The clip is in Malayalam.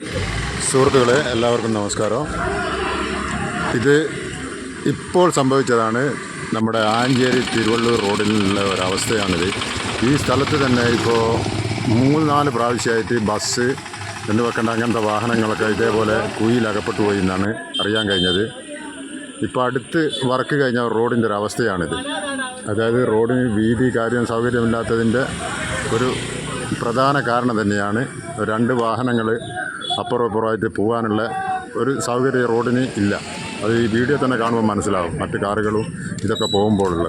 സുഹൃത്തുക്കളെ എല്ലാവർക്കും നമസ്കാരം. ഇത് ഇപ്പോൾ സംഭവിച്ചതാണ് നമ്മുടെ ആഞ്ചേരി തിരുവള്ളൂർ റോഡിലുള്ള ഒരവസ്ഥയാണിത്. ഈ സ്ഥലത്ത് തന്നെ ഇപ്പോൾ മൂന്ന് നാല് പ്രാവശ്യമായിട്ട് ബസ് എന്ന് വെക്കേണ്ട അങ്ങനത്തെ വാഹനങ്ങളൊക്കെ ഇതേപോലെ കുയിലകപ്പെട്ടു പോയി എന്നാണ് അറിയാൻ കഴിഞ്ഞത്. ഇപ്പോൾ അടുത്ത് വർക്ക് കഴിഞ്ഞ റോഡിന്റെ ഒരു അവസ്ഥയാണിത് അതായത് റോഡിന് വീതി കാര്യം സൗകര്യമില്ലാത്തതിന്റെ ഒരു പ്രധാന കാരണം തന്നെയാണ് രണ്ട് വാഹനങ്ങൾ അപ്പുറം ഇപ്പുറമായിട്ട് പോകാനുള്ള ഒരു സൗകര്യം റോഡിന് ഇല്ല. അത് ഈ വീഡിയോ തന്നെ കാണുമ്പോൾ മനസ്സിലാവും. മറ്റു കാറുകളും ഇതൊക്കെ പോകുമ്പോഴുള്ള